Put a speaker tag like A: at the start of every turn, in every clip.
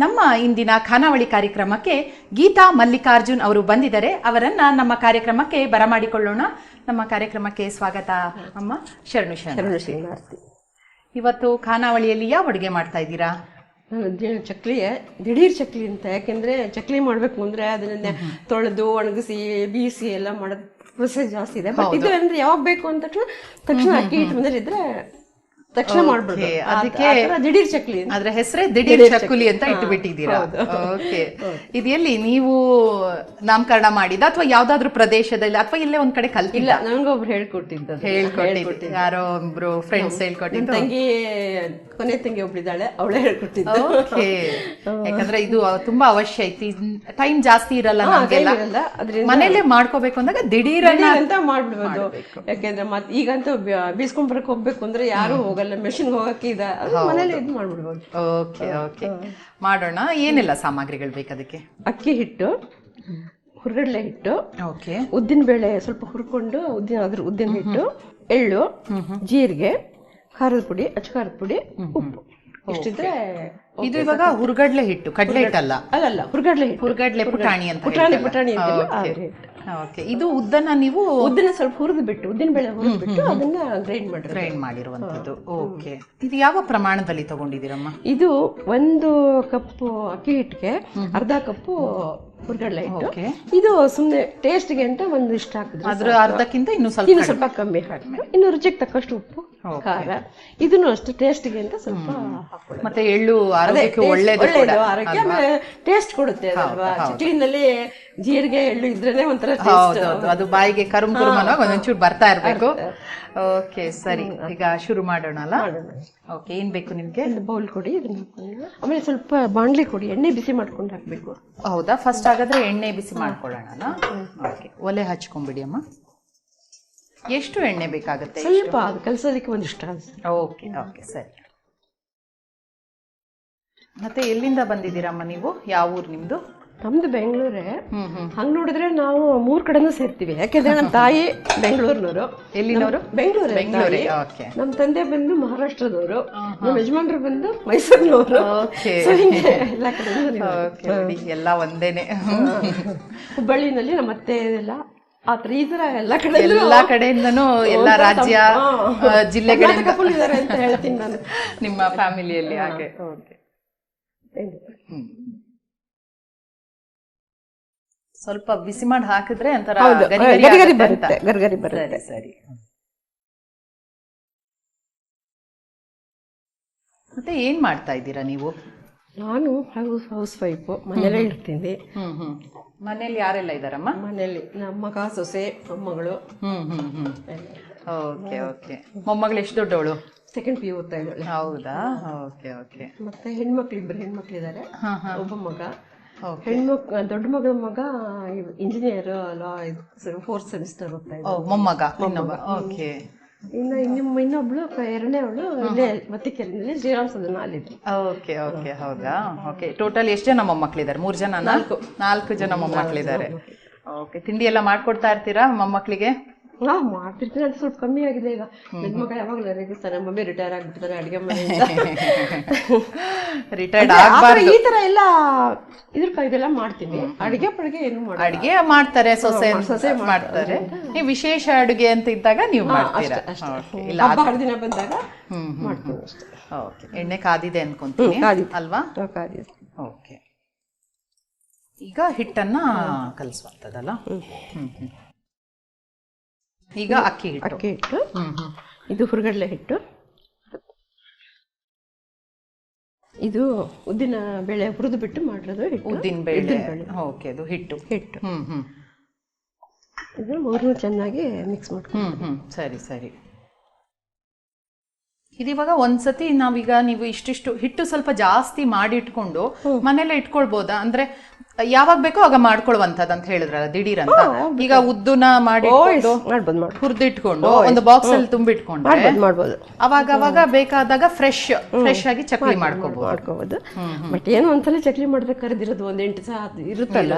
A: ನಮ್ಮ ಇಂದಿನ ಖಾನಾವಳಿ ಕಾರ್ಯಕ್ರಮಕ್ಕೆ ಗೀತಾ ಮಲ್ಲಿಕಾರ್ಜುನ್ ಅವರು ಬಂದಿದ್ದಾರೆ. ಅವರನ್ನ ನಮ್ಮ ಕಾರ್ಯಕ್ರಮಕ್ಕೆ ಬರಮಾಡಿಕೊಳ್ಳೋಣ. ನಮ್ಮ ಕಾರ್ಯಕ್ರಮಕ್ಕೆ ಸ್ವಾಗತ ಅಮ್ಮ. ಶರಣು ಶರಣು ಇವತ್ತು ಖಾನಾವಳಿಯಲ್ಲಿ ಯಾವ ಅಡುಗೆ ಮಾಡ್ತಾ ಇದ್ದೀರಾ?
B: ಚಕ್ಲಿ ದಿಢೀರ್ ಚಕ್ಲಿ ಅಂತ. ಯಾಕೆಂದ್ರೆ ಚಕ್ಲಿ ಮಾಡ್ಬೇಕು ಅಂದ್ರೆ ಅದನ್ನ ತೊಳೆದು ಒಣಗಿಸಿ ಬೀಸಿ ಎಲ್ಲ ಮಾಡೋದು ಪ್ರೊಸೆಸ್ ಜಾಸ್ತಿ ಇದೆ. ಬಟ್ ಇದು ಅಂದ್ರೆ ಯಾವಾಗ ಬೇಕು ಅಂತ ತಕ್ಷಣ ಅಕ್ಕಿ ಹಿಟ್ಟು ಇದ್ರೆ ತಕ್ಷಣ ಮಾಡ್ಬಿಡ್ಬೋದು
A: ಅದಕ್ಕೆ-
B: ದಿಢೀರ್ ಚಕ್ಲಿ.
A: ಅದ್ರ ಹೆಸರೇ ದಿಢೀರ್ ಚಕ್ಕುಲಿ ಅಂತ ಇಟ್ಬಿಟ್ಟಿದ್ದೀರಾ? ಓಕೆ ಇದು ಎಲ್ಲಿ ನೀವು ನಾಮಕರಣ ಮಾಡಿದ ಅಥವಾ ಯಾವ್ದಾದ್ರು ಪ್ರದೇಶದಲ್ಲಿ ಅಥವಾ ಇಲ್ಲೇ ಒಂದ್ ಕಡೆ ಕಲ್ತಿಲ್ಲ
B: ಇಲ್ಲ ನಂಗೊಬ್ರು ಹೇಳ್ಕೊಟ್ಟಿದ್ದು.
A: ಹೇಳ್ಕೊಟ್ಟಿದ್ದು. ಯಾರೋ ಒಬ್ರು ಫ್ರೆಂಡ್ಸ್ ಹೇಳ್ಕೊಟ್ಟಿದ್ದು.
B: ತಂಗಿ ಕೊನೆ ತಂಗಿ ಒಬ್ಳಿದ್ದಾಳೆ ಅವಳೇ ಹೇಳ್ಕೊಟ್ಟಿದ್ದು.
A: ಓಕೆ ಯಾಕಂದ್ರೆ ಇದು ತುಂಬಾ ಅವಶ್ಯ ಐತಿ ಟೈಮ್ ಜಾಸ್ತಿ ಇರಲ್ಲ ನಮಗೆಲ್ಲ. ಮನೇಲೆ ಮಾಡ್ಕೋಬೇಕು ಅಂದಾಗ
B: ದಿಢೀರ್ ಅಂತ ಮಾಡ್ಬಿಡ್ಬೋದು. ಯಾಕೆಂದ್ರೆ ಮತ್ ಈಗಂತೂ ಬೀಸ್ಕೊಂಡ್ ಬರಕ್ ಹೋಗ್ಬೇಕು ಅಂದ್ರೆ ಯಾರು ಹೋಗಲ್ಲ ಮೆಷಿನ್ ಹೋಗಕ್ಕೆ ಇದೆ ಮನೇಲಿ ಇದು ಮಾಡ್ಬಿಡ್ಬೋದು
A: ಓಕೆ ಓಕೆ. ಮಾಡೋಣ. ಏನೆಲ್ಲ ಸಾಮಗ್ರಿಗಳು ಬೇಕು ಅದಕ್ಕೆ?
B: ಅಕ್ಕಿ ಹಿಟ್ಟು ಹುರ್ಗಡ್ಲೆ ಹಿಟ್ಟು
A: ಓಕೆ.
B: ಉದ್ದಿನ ಬೇಳೆ ಸ್ವಲ್ಪ ಹುರ್ಕೊಂಡು ಉದ್ದಿನ ಅದ್ರ ಉದ್ದಿನ ಹಿಟ್ಟು ಎಳ್ಳು ಜೀರಿಗೆ ಖಾರದ ಪುಡಿ ಅಚ್ಚ ಖಾರದ ಪುಡಿ ಉಪ್ಪು. ಇಷ್ಟಿದ್ರೆ
A: ಇದು ಇವಾಗ ಹುರ್ಗಡ್ಲೆ ಹಿಟ್ಟು ಕಡ್ಲೆ ಹಿಟ್ಟಲ್ಲ
B: ಅಲ್ಲ? ಹುರ್ಗಡ್ಲೆ ಹಿಟ್ಟು.
A: ಹುರ್ಗಡ್ಲೆ ಪುಟಾಣಿ ಅಂತ
B: ಪುಟಾಣಿ ಪುಟಾಣಿ ಅಂತ.
A: ಓಕೆ ಇದು ಉದ್ದನ್ನ ನೀವು
B: ಉದ್ದನ್ನ ಸ್ವಲ್ಪ ಹುರಿದು ಬಿಟ್ಟು ಉದ್ದಿನ ಬೇಳೆ ಹುರಿದು ಬಿಟ್ಟು ಅದನ್ನ ಗ್ರೈಂಡ್ ಮಾಡ್ರಿ
A: ಗ್ರೈಂಡ್ ಮಾಡಿರುವಂತದ್ದು ಓಕೆ ಇದು ಯಾವ ಪ್ರಮಾಣದಲ್ಲಿ ತಗೊಂಡಿದ್ದೀರಮ್ಮ?
B: ಇದು ಒಂದು ಕಪ್ ಅಕ್ಕಿ ಹಿಟ್ಟಿಗೆ ಅರ್ಧ ಕಪ್ಪು ಹುರ್ಗಡ್ಲೆ ಹಿಟ್ಟು. ಇದು ಸುಮ್ಮನೆ ಟೇಸ್ಟ್ಗೆ ಅಂತ ಒಂದು ಇಷ್ಟ ಹಾಕಿದ್ರು
A: ಅದ್ರ ಅರ್ಧಕ್ಕಿಂತ ಇನ್ನು ಸ್ವಲ್ಪ
B: ಇನ್ನು ಸ್ವಲ್ಪ ಕಮ್ಮಿ ಹಾಕ್ಬೇಕು. ಇನ್ನು ರುಚಿಗೆ ತಕ್ಕಷ್ಟು ಉಪ್ಪು ಖಾರ. ಇದನ್ನು ಅಷ್ಟು ಟೇಸ್ಟ್ಗೆ ಅಂತ ಸ್ವಲ್ಪ
A: ಮತ್ತೆ ಎಳ್ಳು ಆರೋಗ್ಯಕ್ಕೆ ಒಳ್ಳೇದು
B: ಒಳ್ಳೇದು ಆರೋಗ್ಯ ಟೇಸ್ಟ್ ಕೊಡುತ್ತೆ ಅಲ್ವಾ? ಚಕ್ಲಿನಲ್ಲಿ ಜೀರಿಗೆ ಎಳ್ಳು ಇದ್ರೇನೆ ಒಂಥರ
A: ಅದು ಬಾಯಿಗೆ ಕರುಮ್ ಕುರುಮ್ ಅನ್ನೋ ಒಂದೊಂಚೂರು ಬರ್ತಾ ಇರ್ಬೇಕು. ಓಕೆ ಸರಿ. ಈಗ ಶುರು ಮಾಡೋಣ. ಅಲ್ಲ ಓಕೆ ಏನು ಬೇಕು ನಿಮಗೆ?
B: ಬೌಲ್ ಕೊಡಿ ಇದನ್ನ ಆಮೇಲೆ ಸ್ವಲ್ಪ ಬಾಣಲಿ ಕೊಡಿ ಎಣ್ಣೆ ಬಿಸಿ ಮಾಡ್ಕೊಂಡು ಹಾಕ್ಬೇಕು.
A: ಹೌದಾ? ಫಸ್ಟ್ ಹಾಗಾದ್ರೆ ಎಣ್ಣೆ ಬಿಸಿ ಮಾಡ್ಕೊಳ್ಳೋಣ ಓಕೆ ಒಲೆ ಹಚ್ಕೊಂಬಿಡಿ ಅಮ್ಮ ಎಷ್ಟು ಎಣ್ಣೆ ಬೇಕಾಗುತ್ತೆ?
B: ಸ್ವಲ್ಪ ಅದು ಕಲಸೋದಕ್ಕೆ ಒಂದಿಷ್ಟ
A: ಓಕೆ ಓಕೆ ಸರಿ. ಮತ್ತೆ ಎಲ್ಲಿಂದ ಬಂದಿದ್ದೀರಮ್ಮ ನೀವು? ಯಾವ ಊರು ನಿಮ್ದು?
B: ನಮ್ದು ಬೆಂಗಳೂರೇ. ಹಂಗ್ ನೋಡಿದ್ರೆ ನಾವು ಮೂರ್ ಕಡೆನೂ ಸೇರ್ತೀವಿ. ಯಾಕೆಂದ್ರೆ ನಮ್ಮ ತಾಯಿ ಬೆಂಗಳೂರಿನವರು.
A: ಎಲ್ಲಿನವರು?
B: ಬೆಂಗಳೂರು
A: ಬೆಂಗಳೂರು
B: ನಮ್ಮ ತಂದೆ ಬಂದು ಮಹಾರಾಷ್ಟ್ರದವರು. ನಮ್ಮ ಯಜಮಾನ್ರು ಬಂದು ಮೈಸೂರಿನವರು. ಎಲ್ಲ
A: ಒಂದೇನೆ.
B: ಹುಬ್ಬಳ್ಳಿನಲ್ಲಿ ನಮ್ಮ ಅತ್ತೆ ಎಲ್ಲ ಆ ಥರ ಈ ತರ ಎಲ್ಲ ಕಡೆ
A: ಎಲ್ಲಾ ಕಡೆಯಿಂದನೂ ಎಲ್ಲ ರಾಜ್ಯ ಜಿಲ್ಲೆಗಳಿಂದ.
B: ಅಂತ ಹೇಳ್ತೀನಿ ನಾನು.
A: ನಿಮ್ಮ ಫ್ಯಾಮಿಲಿಯಲ್ಲಿ ಹಾಗೆ. Okay hmm. ಸ್ವಲ್ಪ ಬಿಸಿ ಮಾಡಿ ಹಾಕಿದ್ರೆ ಒಂಥರ
B: ಹೌದು.
A: ಗರಿ ಗರಿ
B: ಗರಿಗರಿ ಬರುತ್ತೆ. ಗರಿಗರಿ ಬರುತ್ತೆ.
A: ಸರಿ ಸರಿ. ಮತ್ತೆ ಏನ್ ಮಾಡ್ತಾ ಇದ್ದೀರಾ ನೀವು?
B: ನಾನು ಹೌಸ್ ಹೌಸ್ ವೈಫು ಮನೇಲೇ ಇರ್ತೀನಿ.
A: ಹ್ಮ್ ಹ್ಮ್. ಮನೇಲಿ ಯಾರೆಲ್ಲ ಇದಾರಮ್ಮ
B: ಮನೇಲಿ ನಮ್ಮ ಮಗ ಸೊಸೆ ಮೊಮ್ಮಗಳು.
A: ಹ್ಮ್ ಹ್ಮ್ ಹ್ಮ್. Okay okay. ಮೊಮ್ಮಗಳು ಎಷ್ಟು ದೊಡ್ಡವಳು?
B: ಸೆಕೆಂಡ್ ಪಿ ಓದ್ತಾ ಇದ್ದಾಳೆ.
A: ಹೌದಾ? Okay okay.
B: ಮತ್ತೆ ಹೆಣ್ಮಕ್ಳು ಇಬ್ಬರು ಹೆಣ್ಮಕ್ಳಿದ್ದಾರೆ ಒಬ್ಬ ಮಗ. ಹೆಣ್ಮಕ್ ದೊಡ್ಡ ಮಗಳ ಮಗ ಇಂಜಿನಿಯರ್ ಲಾ ಫೋರ್ತ್ ಸೆಮಿಸ್ಟರ್ ಓದ್ತಾ
A: ಓ ಮೊಮ್ಮಗ ಓಕೆ
B: ಇನ್ನು ನಿಮ್ಮ ಇನ್ನೊಬ್ಳು ಎರಡನೇ ಅವಳು ಇಲ್ಲೇ ಮತ್ತಿಕೆರೆಯಲ್ಲಿ ಶ್ರೀರಾಮ್ ಸದನ ಅಲ್ಲಿದ್ದು
A: ಓಕೆ ಓಕೆ ಹೌದಾ? ಓಕೆ ಟೋಟಲ್ ಎಷ್ಟು ಜನ ಮೊಮ್ಮಕ್ಕಳಿದ್ದಾರೆ ಮೂರು ಜನ ನಾಲ್ಕು. ನಾಲ್ಕು ಜನ ಮೊಮ್ಮಕ್ಕಳಿದ್ದಾರೆ ಓಕೆ ತಿಂಡಿ ಎಲ್ಲ ಮಾಡ್ಕೊಡ್ತಾ ಇರ್ತೀರಾ ಮೊಮ್ಮಕ್ಳಿಗೆ?
B: ಹಾ ಮಾಡ್ತಿರ್ತೀನಿ ಅದು ಸ್ವಲ್ಪ ಕಮ್ಮಿ ಆಗಿದೆ ಈಗ. ನನ್ನ ಮಗ ಯಾವಾಗಲೂ ರೇಗಿಸ್ತಾನೆ ಮಮ್ಮಿ ರಿಟೈರ್ ಆಗ್ಬಿಡ್ತಾರೆ ಅಡುಗೆ ಮಾಡಿ
A: ರಿಟೈರ್ಡ್
B: ಈ ತರ ಎಲ್ಲ ಇದ್ರ ಇದೆಲ್ಲ ಮಾಡ್ತೀನಿ ಅಡುಗೆ ಪಡಿಗೆ ಏನು ಮಾಡಿ
A: ಅಡಿಗೆ ಮಾಡ್ತಾರೆ ಸೊಸೆ ಸೊಸೆ ಮಾಡ್ತಾರೆ. ನೀವು ವಿಶೇಷ ಅಡುಗೆ ಅಂತ ಇದ್ದಾಗ ನೀವು ಮಾಡ್ತೀರಾ. ಇಲ್ಲ
B: ಹರಿದಿನ ಬಂದಾಗ ಮಾಡ್ತೀನಿ ಅಷ್ಟೇ.
A: ಓಕೆ ಎಣ್ಣೆ ಕಾದಿದೆ ಅನ್ಕೊಂತೀನಿ. ಅಲ್ವಾ?
B: ತರಕಾರಿ
A: ಓಕೆ. ಈಗ ಹಿಟ್ಟನ್ನ ಕಲಿಸುವಂಥದ್ದಲ್ಲ ಹ್ಮ್ ಹ್ಮ್. ಈಗ ಅಕ್ಕಿ ಹಿಟ್ಟು.
B: ಅಕ್ಕಿ ಹಿಟ್ಟು. ಇದು ಹುರ್ಗಡ್ಲೆ ಹಿಟ್ಟು. ಇದು ಉದ್ದಿನ ಬೇಳೆ ಹುರಿದು ಬಿಟ್ಟು ಮಾಡಿರೋದು ಹಿಟ್ಟು.
A: ಉದ್ದಿನ ಬೇಳೆ. ಓಕೆ ಅದು ಹಿಟ್ಟು.
B: ಹಿಟ್ಟು. ಇದು ಮೂರನ್ನು ಚೆನ್ನಾಗಿ ಮಿಕ್ಸ್ ಮಾಡ್ಕೊಂಡು
A: ಹ್ಮ್ ಹ್ಮ್. ಸರಿ ಸರಿ. ಇದಿವಾಗ ಒಂದ್ಸತಿ ನಾವೀಗ ನೀವು ಇಷ್ಟಿಷ್ಟು ಹಿಟ್ಟು ಸ್ವಲ್ಪ ಜಾಸ್ತಿ ಮಾಡಿ ಇಟ್ಕೊಂಡು ಮನೇಲೆ ಇಟ್ಕೊಳ್ಬೋದಾ? ಅಂದ್ರೆ ಯಾವಾಗ ಬೇಕೋ ಆಗ ಮಾಡ್ಕೊಳ್ಳುವಂಥದ್ದು ಅಂತ ಹೇಳಿದ್ರಲ್ಲ ದಿಢೀರ್ ಅಂತ ಈಗ ಉದ್ದುನ ಮಾಡಿ ಹುರ್ದಿಟ್ಕೊಂಡು ಒಂದು ಬಾಕ್ಸ್ ಅಲ್ಲಿ ತುಂಬಿಟ್ಕೊಂಡ್ರೆ
B: ಮಾಡ್ಬೋದು
A: ಅವಾಗ ಅವಾಗ ಬೇಕಾದಾಗ ಫ್ರೆಶ್ ಫ್ರೆಶ್ ಆಗಿ ಚಕ್ಲಿ ಮಾಡ್ಕೋಬಹುದು
B: ಮಾಡ್ಕೋಬೋದು. ಬಟ್ ಏನು ಒಂದ್ಸಲ ಚಕ್ಲಿ ಮಾಡಿದ್ರೆ ಕರೆದಿರೋದು ಒಂದ್ ಎಂಟು ಸಹ ಇರುತ್ತಲ್ಲ.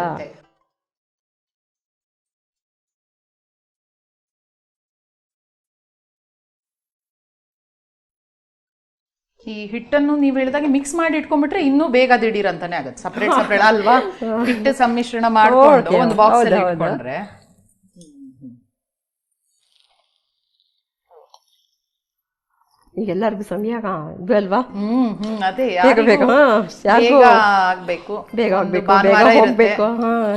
A: ಈ ಹಿಟ್ಟನ್ನು ನೀವು ಹೇಳಿದಾಗ ಮಿಕ್ಸ್ ಮಾಡಿ ಇಟ್ಕೊಂಡ್ಬಿಟ್ರೆ ಇನ್ನೂ ಬೇಗ ದಿಢೀರ್ ಅಂತಾನೆ ಆಗುತ್ತೆ. ಸಪ್ರೇಟ್ ಸಪ್ರೇಟ್ ಅಲ್ವಾ? ಹಿಟ್ಟು ಸಮ್ಮಿಶ್ರಣ ಮಾಡ್ಕೊಂಡು ಒಂದು ಬಾಕ್ಸ್ ಅಲ್ಲಿ. ಇಟ್ಕೊಂಡ್ರೆ.
B: ಎಲ್ಲರಿಗೂ ಸಮಯ ಇದು ಅಲ್ವಾ?
A: ಹ್ಮ್ ಹ್ಮ್ ಅದೇ.
B: ಬೇಗ ಬೇಗ
A: ಆಗ್ಬೇಕು.
B: ಬೇಗ ಆಗ್ಬೇಕು ಬೇಗ ಹೋಗ್ಬೇಕು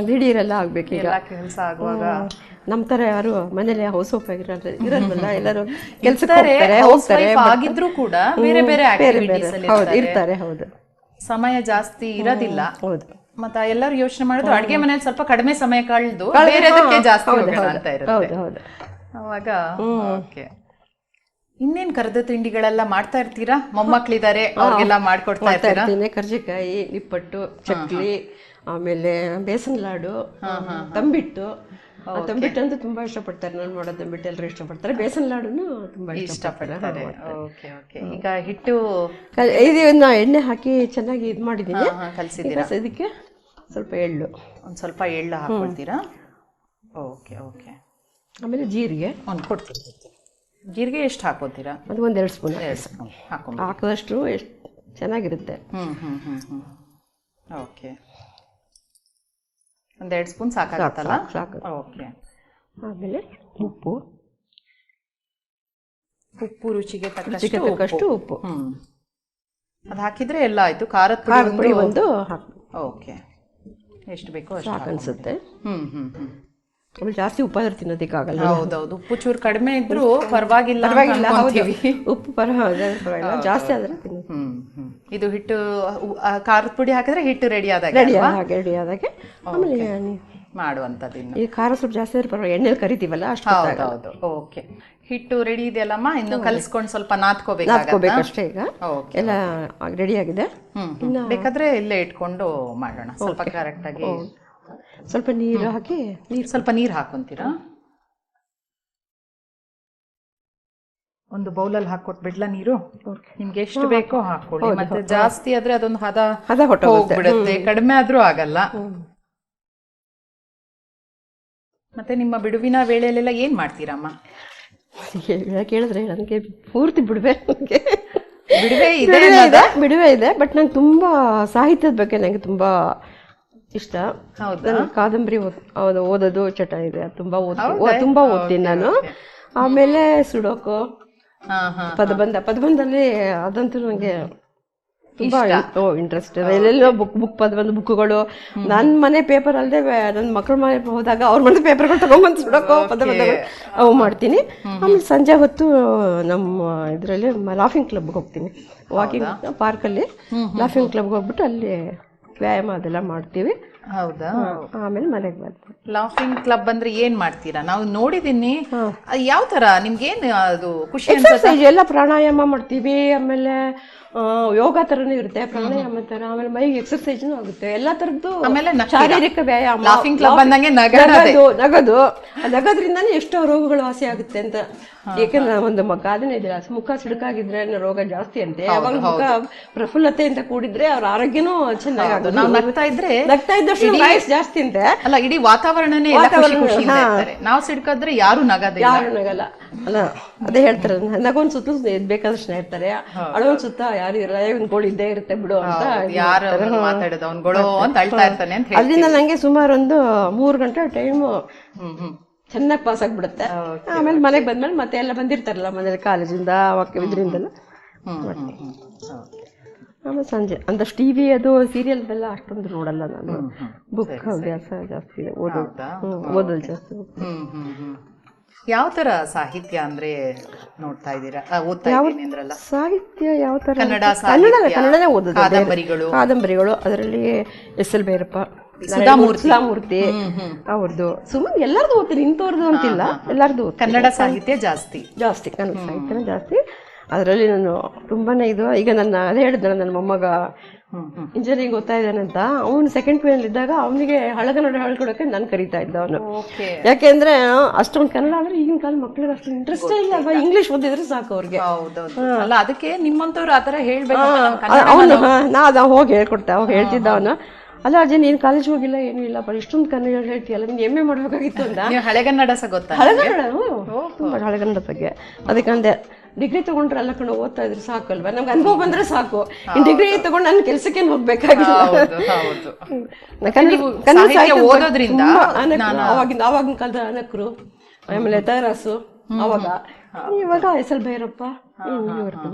B: ದಿಢೀರೆಲ್ಲ ಆಗ್ಬೇಕು ಈಗ.
A: ಕೆಲಸ ಆಗುವಾಗ.
B: ನಮ್ ತರ ಯಾರು ಮನೇಲಿ ಹೌಸ್ ವೈಫ್ ಆಗಿರೋದು ಇರೋದಲ್ಲ ಎಲ್ಲರೂ ಕೆಲಸಕ್ಕೆ ಹೋಗ್ತಾರೆ
A: ಆಗಿದ್ರೂ ಕೂಡ ಬೇರೆ ಬೇರೆ
B: ಬೇರೆ
A: ಅಲ್ಲಿ
B: ಹೌದು
A: ಇರ್ತಾರೆ.
B: ಹೌದು.
A: ಸಮಯ ಜಾಸ್ತಿ ಇರೋದಿಲ್ಲ.
B: ಹೌದು.
A: ಮತ್ತೆ ಎಲ್ಲರೂ ಯೋಚನೆ ಮಾಡಿದ್ರು ಅಡುಗೆ ಮನೇಲಿ ಸ್ವಲ್ಪ ಕಡಿಮೆ ಸಮಯ ಕಳೆದು ಬೇರೆದಕ್ಕೆ ಜಾಸ್ತಿ ಅಂತ ಇರುತ್ತೆ. ಅವಾಗ ಓಕೆ. ಇನ್ನೇನ್ ಕರೆದ ತಿಂಡಿಗಳೆಲ್ಲ ಮಾಡ್ತಾ ಇರ್ತೀರಾ? ಮೊಮ್ಮಕ್ಳಿದಾರೆ ಅವ್ರಿಗೆಲ್ಲ ಮಾಡ್ಕೊಡ್ತಾ
B: ಇರ್ತೀನಿ. ಕರ್ಜಿಕಾಯಿ ನಿಪ್ಪಟ್ಟು ಚಕ್ಲಿ ಆಮೇಲೆ ಬೇಸನ್ ಲಾಡು ತಂಬಿಟ್ಟು ತಂಬಿಟ್ಟು ಅಂತೂ ತುಂಬಾ ಇಷ್ಟಪಡ್ತಾರೆ. ನಾನು ಮಾಡೋ ತಂಬಿಟ್ಟು ಎಲ್ಲರೂ ಇಷ್ಟಪಡ್ತಾರೆ. ಬೇಸನ್ ಲಾಡುನು ತುಂಬಾ ಇಷ್ಟಪಡ್ತಾರೆ.
A: ಓಕೆ ಓಕೆ ಈಗ ಹಿಟ್ಟು
B: ಕ- ಇದು ನಾ ಎಣ್ಣೆ ಹಾಕಿ ಚೆನ್ನಾಗಿ ಇದು ಮಾಡಿದ್ದೀನಿ.
A: ಕಲಸಿದ್ದೀರಾ?
B: ಇದಕ್ಕೆ ಸ್ವಲ್ಪ ಎಳ್ಳು.
A: ಒಂದು ಸ್ವಲ್ಪ ಎಳ್ಳು ಹಾಕೊಳ್ತೀರಾ? ಓಕೆ ಓಕೆ
B: ಆಮೇಲೆ ಜೀರಿಗೆ.
A: ಒಂದು ಕೊಡ್ತೀನಿ. ಜೀರಿಗೆ ಎಷ್ಟು ಹಾಕೋತೀರಾ
B: ಅದು ಒಂದೆರಡು ಸ್ಪೂನ್
A: ಎರಡು ಸ್ಪೂನ್. ಹಾಕೋ
B: ಹಾಕಿದಷ್ಟು ಎಷ್ಟು ಚೆನ್ನಾಗಿರುತ್ತೆ.
A: ಹ್ಮ್ ಹ್ಮ್ ಹ್ಮ್ ಹ್ಮ್. ಓಕೆ ಒಂದೆರಡು ಸ್ಪೂನ್ ಸಾಕಾಗುತ್ತಲ್ಲ
B: ಸಾಕು ಸಾಕು
A: ಓಕೆ.
B: ಆಮೇಲೆ ಉಪ್ಪು.
A: ಉಪ್ಪು ರುಚಿಗೆ
B: ರುಚಿಗೆ
A: ತಕ್ಕಷ್ಟು ಉಪ್ಪು. ಅದು ಹಾಕಿದ್ರೆ ಎಲ್ಲ ಆಯ್ತು. ಖಾರದ ಪುಡಿ ಒಂದು ಓಕೆ. ಎಷ್ಟು ಬೇಕೋ ಅಷ್ಟು
B: ಅನ್ಸುತ್ತೆ
A: ಹ್ಮ್ ಹ್ಮ್ ಹ್ಮ್.
B: ಆಮೇಲೆ ಜಾಸ್ತಿ ಉಪ್ಪಾದ್ರೆ ತಿನ್ನೋದಕ್ಕಾಗಲ್ಲ.
A: ಹೌದೌದು. ಉಪ್ಪು ಚೂರು ಕಡಿಮೆ ಇದ್ರೂ ಪರವಾಗಿಲ್ಲ
B: ಪರವಾಗಿಲ್ಲ ಉಪ್ಪು ಪರವಾಗಿಲ್ಲ ಜಾಸ್ತಿ ಆದ್ರೆ ತಿನ್ನು.
A: ಇದು ಹಿಟ್ಟು ಖಾರದ ಪುಡಿ ಹಾಕಿದ್ರೆ ಹಿಟ್ಟು ರೆಡಿ ಆದಾಗ
B: ರೆಡಿ ಆದಾಗ ರೆಡಿ ಆದಾಗ. ಆಮೇಲೆ
A: ಮಾಡುವಂಥದ್ದು ಇನ್ನು.
B: ಈ ಖಾರ ಸ್ವಲ್ಪ ಜಾಸ್ತಿ ಆದ್ರೆ ಪರವಾಗಿಲ್ಲ. ಎಣ್ಣೆಲಿ ಕರಿತೀವಲ್ಲ ಅಷ್ಟು
A: ಹೌದೌದು. ಓಕೆ ಹಿಟ್ಟು ರೆಡಿ ಇದೆಯಲ್ಲಮ್ಮ ಇನ್ನು ಕಲಿಸ್ಕೊಂಡು ಸ್ವಲ್ಪ ನಾದ್ಕೋಬೇಕು
B: ನಾದ್ಕೋಬೇಕು ಅಷ್ಟೇ
A: ಈಗ
B: ಎಲ್ಲ ರೆಡಿ ಆಗಿದೆ.
A: ಬೇಕಾದ್ರೆ ಇಲ್ಲೇ ಇಟ್ಕೊಂಡು ಮಾಡೋಣ. ಸ್ವಲ್ಪ ಕರೆಕ್ಟ್ ಆಗಿ
B: ಸ್ವಲ್ಪ ನೀರು ಹಾಕಿ ನೀರು
A: ಸ್ವಲ್ಪ ನೀರು ಹಾಕೊಂತೀರಾ? ಒಂದು ಬೌಲಲ್ಲಿ ಹಾಕೊಟ್ಬಿಡ್ಲ ನೀರು? ನಿಮ್ಗೆ ಎಷ್ಟು ಬೇಕೋ ಹಾಕೊಳ್ಳಿ. ಮತ್ತೆ ಜಾಸ್ತಿ ಆದ್ರೆ ಅದೊಂದು ಹದ
B: ಹದ ಹೊಟ್ಟೆ
A: ಹೋಗ್ಬಿಡುತ್ತೆ. ಕಡಿಮೆ ಆದ್ರೂ ಆಗಲ್ಲ. ಮತ್ತೆ ನಿಮ್ಮ ಬಿಡುವಿನ ವೇಳೆಯಲ್ಲೆಲ್ಲ ಏನ್ ಮಾಡ್ತೀರಮ್ಮ
B: ಕೇಳಿದ್ರೆ ನನಗೆ ಪೂರ್ತಿ ಬಿಡುವೆ ನನಗೆ.
A: ಬಿಡುವೆ ಇದೆ
B: ಬಿಡುವೆ ಇದೆ ಬಿಡುವೆ ಇದೆ ಬಟ್ ನಂಗೆ ತುಂಬಾ ಸಾಹಿತ್ಯದ ಬಗ್ಗೆ ನಂಗೆ ತುಂಬಾ ಇಷ್ಟ? ನನಗೆ ಕಾದಂಬರಿ ಓದ್- ಓದೋದು ಚಟ ಇದೆ. ತುಂಬಾ ಓದ್ ಓ- ತುಂಬಾ ಓದ್ತೀನಿ ನಾನು. ಆಮೇಲೆ ಸುಡೋಕು. ಪದಬಂಧ ಪದಬಂಧಲ್ಲಿ ಅದಂತೂ ನನಗೆ ತುಂಬಾ ಇಂಟ್ರೆಸ್ಟ್ ಇದೆ ಎಲ್ಲೆಲ್ಲೋ ಬುಕ್ ಬುಕ್ ಪದಬಂಧ ಬುಕ್ಗಳು ನನ್ನ ಮನೆ ಪೇಪರ್ ಅಲ್ಲದೆ ನನ್ನ ಮಕ್ಕಳ ಮನೆ ಹೋದಾಗ ಅವ್ರ ಮನೆ ಪೇಪರ್ಗಳು ತಗೊಂಬಂದು ಸುಡೋಕು ಪದಬಂಧಗಳು. ಅವು ಮಾಡ್ತೀನಿ. ಆಮೇಲೆ ಸಂಜೆ ಹೊತ್ತು ನಮ್ಮ ಇದರಲ್ಲಿ ಲಾಫಿಂಗ್ ಕ್ಲಬ್ಗೆ ಹೋಗ್ತೀನಿ. ವಾಕಿಂಗ್ ಪಾರ್ಕಲ್ಲಿ ಲಾಫಿಂಗ್ ಕ್ಲಬ್ಗೆ ಹೋಗ್ಬಿಟ್ಟು ಅಲ್ಲಿ ವ್ಯಾಯಾಮ ಅದೆಲ್ಲ ಮಾಡ್ತೀವಿ.
A: ಹೌದಾ?
B: ಆಮೇಲೆ ಮನೆಗೆ ಬರ್ತೀವಿ
A: ಲಾಫಿಂಗ್ ಕ್ಲಬ್ ಅಂದ್ರೆ ಏನ್ ಮಾಡ್ತೀರಾ? ನಾವು ನೋಡಿದೀನಿ. ಯಾವ ತರ? ನಿಮ್ಗೇನ್ ಅದು ಖುಷಿ
B: ಎಕ್ಸರ್ಸೈಸ್ ಎಲ್ಲ ಪ್ರಾಣಾಯಾಮ ಮಾಡ್ತೀವಿ ಆಮೇಲೆ ಯೋಗ ತರನು ಇರುತ್ತೆ ಪ್ರಾಣಾಯಾಮ ತರ ಆಮೇಲೆ ಮೈಗೆ ಎಕ್ಸರ್ಸೈಸ್ನು ಆಗುತ್ತೆ. ಎಲ್ಲಾ ತರದ್ದು
A: ಆಮೇಲೆ?
B: ಶಾರೀರಿಕ ವ್ಯಾಯಾಮ.
A: ಲಾಫಿಂಗ್ ಕ್ಲಬ್ ಅಂದಂಗೆ.
B: ನಗದು ನಗದು. ನಗದ್ರಿಂದಾನೇ ನಗೋದ್ರಿಂದಾನೇ ಎಷ್ಟೋ ರೋಗಗಳು ವಾಸಿ ಆಗುತ್ತೆ ಅಂತ. ಏಕೆಂದ್ರೆ ಒಂದು ಮಗ ಅದನ್ನೇ ಇದೆ ಮುಖ ಸಿಡುಕಾಗಿದ್ರೆ ರೋಗ ಜಾಸ್ತಿ ಅಂತೆ. ಯಾವಾಗ ಮುಖ ಪ್ರಫುಲ್ಲತೆಯಿಂದ ಕೂಡಿದ್ರೆ ಅವ್ರ ಆರೋಗ್ಯನೂ ಚೆನ್ನಾಗಿ
A: ನಾವು ನಗ್ತಾ ಇದ್ರೆ
B: ನಗ್ತಾ ಇದ್ದಷ್ಟು ಆಯಸ್ ಜಾಸ್ತಿ ಅಂತೆ.
A: ಅಲ್ಲ ಇಡೀ ವಾತಾವರಣನೇ ಎಲ್ಲ ಖುಷಿ
B: ವಾತಾವರಣ,
A: ಇರ್ತಾರೆ. ನಾವು ಸಿಡ್ಕಾದ್ರೆ ಯಾರು ನಗದೆ
B: ಯಾರು ನಗಲ್ಲ. ಅಲ್ಲ ಅದೇ ಹೇಳ್ತಾರೆ ನಗೊಂದ್ ಸುತ್ತ ಬೇಕಾದಷ್ಟು ಇರ್ತಾರೆ. ಅಳೊಂದ್ ಸುತ್ತ ಯಾರು ಇರಲ್ಲ ಒಂದ್ ಗೋಳು ಇದ್ದೇ ಇರುತ್ತೆ ಬಿಡು ಅಂತ
A: ಯಾರು ಮಾತಾಡೋದು ಅವ್ನ್ಗಳು ಅಂತ ಅಳ್ತಾ ಇರ್ತಾನೆ ಅಂತ
B: ಅಲ್ಲಿಂದ ನಂಗೆ ಸುಮಾರು ಒಂದು ಮೂರು ಗಂಟೆ ಟೈಮ್
A: ಹ್ಮ್ ಹ್ಮ್.
B: ಚೆನ್ನಾಗಿ ಪಾಸ್ ಆಗ್ಬಿಡುತ್ತೆ. ಆಮೇಲೆ ಮನೆಗೆ ಬಂದ್ಮೇಲೆ ಮತ್ತೆ ಎಲ್ಲ ಬಂದಿರ್ತಾರಲ್ಲ ಮನೇಲಿ ಕಾಲೇಜಿಂದ ಇದರಿಂದೆಲ್ಲ. ಆಮೇಲೆ ಸಂಜೆ. ಅಂದಷ್ಟು ಟಿವಿ ಅದು ಸೀರಿಯಲ್ ಎಲ್ಲ ಅಷ್ಟೊಂದು ನೋಡಲ್ಲ ನಾನು. ಬುಕ್ ಅಭ್ಯಾಸ ಜಾಸ್ತಿ ಇದೆ. ಓದೋದು ಓದೋದು ಜಾಸ್ತಿ
A: ಯಾವ ತರ ಸಾಹಿತ್ಯ ಅಂದ್ರೆ ನೋಡ್ತಾ ಇದ್ದೀರಾ?
B: ಸಾಹಿತ್ಯ ಯಾವ ತರ
A: ಕನ್ನಡ
B: ಕನ್ನಡ ಕನ್ನಡನೇ ಓದೋದು. ಬೇರೆ-
A: ಕಾದಂಬರಿಗಳು.
B: ಕಾದಂಬರಿಗಳು ಅದರಲ್ಲಿ ಎಸ್ ಎಲ್ ಭೈರಪ್ಪ
A: ಸುಧಾಮೂರ್ತಿ.
B: ಅವ್ರದ್ದು ಸುಮ್ಮನೆ ಎಲ್ಲರದು ಓದ್ತೀನಿ ಇಂಥವ್ರದ್ದು ಅಂತಿಲ್ಲ. ಎಲ್ಲರದು
A: ಕನ್ನಡ ಸಾಹಿತ್ಯ ಜಾಸ್ತಿ.
B: ಜಾಸ್ತಿ ಕನ್ನಡ ಸಾಹಿತ್ಯನ ಜಾಸ್ತಿ. ಅದರಲ್ಲಿ ನಾನು ತುಂಬಾನೇ ಇದು ಈಗ ನನ್ನ ಅದೇ ಹೇಳಿದ್ನಲ್ಲ ನನ್ನ ಮೊಮ್ಮಗ. ಇಂಜಿನಿಯರಿಂಗ್ ಓದ್ತಾ ಇದ್ದಾನಂತ. ಅವನು ಸೆಕೆಂಡ್ ಪಿ ಇದ್ದಾಗ ಅವನಿಗೆ ಹಳಗನ್ನಡ ಹೇಳ್ಕೊಡಕ್ಕೆ ನಾನು ಕರಿತಾ ಇದ್ದ ಅವನು. ಯಾಕೆಂದ್ರೆ ಅಷ್ಟೊಂದು ಕನ್ನಡ ಅಂದ್ರೆ ಈಗಿನ ಕಾಲ ಮಕ್ಳಿಗೆ ಅಷ್ಟು ಇಂಟ್ರೆಸ್ಟ್ ಇಲ್ಲ. ಅಲ್ವಾ ಇಂಗ್ಲಿಷ್ ಓದಿದ್ರೆ ಸಾಕು ಅವ್ರಿಗೆ.
A: ಅಲ್ಲ ಅದಕ್ಕೆ ನಿಮ್ಮಂತವ್ರು ಆತರ ಹೇಳ್ಬೇಕು
B: ಅವನು ನಾ ಅದ ಹೋಗಿ ಹೇಳ್ಕೊಡ್ತಾ. ಅವಾಗ ಹೇಳ್ತಿದ್ದ ಅವನು. ಅಲ್ಲ ಅಜ್ಜಿ ನೀನು ಕಾಲೇಜ್ ಹೋಗಿಲ್ಲ ಏನೂ ಇಲ್ಲ ಬಟ್ ಇಷ್ಟೊಂದು ಕನ್ನಡ ಹೇಳ್ತೀಯಲ್ಲ ನೀನು ಎಂ ಎ ಮಾಡ್ಬೇಕಾಗಿತ್ತು ಅಂತ.
A: ಹಳೆಗನ್ನಡ ಸಹ ಗೊತ್ತಾ
B: ಹಳೆಗನ್ನಡ. ತುಂಬಾ ಹಳೆಗನ್ನಡ ಬಗ್ಗೆ. ಅದಕ್ಕೆ ಅಂದೆ ಡಿಗ್ರಿ ತಗೊಂಡ್ರೆ ಅಲ್ಲ ಕಣ್ಣು ಓದ್ತಾ ಇದ್ರೆ ಸಾಕಲ್ವಾ? ನಮ್ಗೆ ಅನುಭವ ಬಂದ್ರೆ ಸಾಕು. ಡಿಗ್ರಿ ತಗೊಂಡು ನನ್ನ ಕೆಲಸಕ್ಕೆ ಹೋಗ್ಬೇಕಾಗಿಲ್ಲ?
A: ಓದೋದ್ರಿಂದ
B: ಅವಾಗಿನ ಕಾಲದ ಅನಕರು. ಆಮೇಲೆ ತರಾಸು ಅವಾಗ. ಇವಾಗ ಎಸ್ ಎಲ್ ಭೈರಪ್ಪ ಇವ್ರದ್ದು.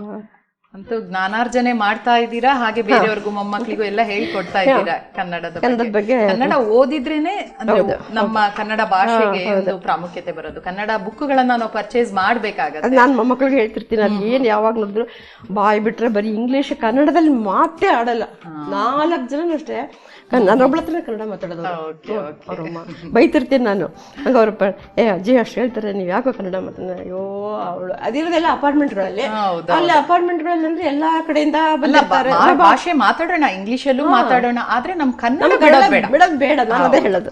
A: ಅಂತೂ ಜ್ಞಾನಾರ್ಜನೆ ಮಾಡ್ತಾ ಇದ್ದೀರಾ? ಹಾಗೆ ಬೇರೆಯವ್ರಿಗೂ ಮೊಮ್ಮಕ್ಕಳಿಗೂ ಎಲ್ಲ ಹೇಳ್ಕೊಡ್ತಾ ಇದ್ದೀರಾ ಕನ್ನಡದ
B: ಬಗ್ಗೆ?
A: ಕನ್ನಡ ಓದಿದ್ರೇನೆ ಅಂದ್ರೆ ನಮ್ಮ ಕನ್ನಡ ಭಾಷೆಗೆ ಒಂದು ಪ್ರಾಮುಖ್ಯತೆ ಬರೋದು. ಕನ್ನಡ ಬುಕ್ಗಳನ್ನ ನಾವು ಪರ್ಚೇಸ್ ಮಾಡ್ಬೇಕಾಗತ್ತೆ.
B: ನಾನು ಮೊಮ್ಮಕ್ಕಳಿಗೆ ಹೇಳ್ತಿರ್ತೀನಿ ಅದು ಏನ್ ಯಾವಾಗ ನೋಡಿದ್ರು ಬಾಯ್ ಬಿಟ್ರೆ ಬರೀ ಇಂಗ್ಲಿಷ್ ಕನ್ನಡದಲ್ಲಿ ಮಾತೇ ಆಡಲ್ಲ ನಾಲ್ಕು ಜನ ಅಷ್ಟೇ. ನಾನೊಬ್ಳ ಹತ್ರ ಕನ್ನಡ ಮಾತಾಡೋದು. ಬೈತಿರ್ತೀನಿ ನಾನು. ಹಂಗ ಅವ್ರ ಏ ಅಜ್ಜಿ ಅಷ್ಟು ಹೇಳ್ತಾರೆ ನೀವು ಯಾಕೋ ಕನ್ನಡ ಮಾತಾಡ ಅಯ್ಯೋ ಅವಳು. ಅದಿರೋದೆಲ್ಲ ಅಪಾರ್ಟ್ಮೆಂಟ್ಗಳಲ್ಲಿ ಅಲ್ಲಿ ಅಪಾರ್ಟ್ಮೆಂಟ್ಗಳಲ್ಲಿ ಅಂದ್ರೆ ಎಲ್ಲಾ ಕಡೆಯಿಂದ ಬಂದಿರ್ತಾರೆ.
A: ಭಾಷೆ ಮಾತಾಡೋಣ ಇಂಗ್ಲಿಷಲ್ಲೂ ಮಾತಾಡೋಣ ಆದ್ರೆ ನಮ್ ಕನ್ನಡ ಬಿಡೋದ್ ಬೇಡ.
B: ಬಿಡೋದ್ ಬೇಡ ನಾನು ಅದೇ ಹೇಳೋದು.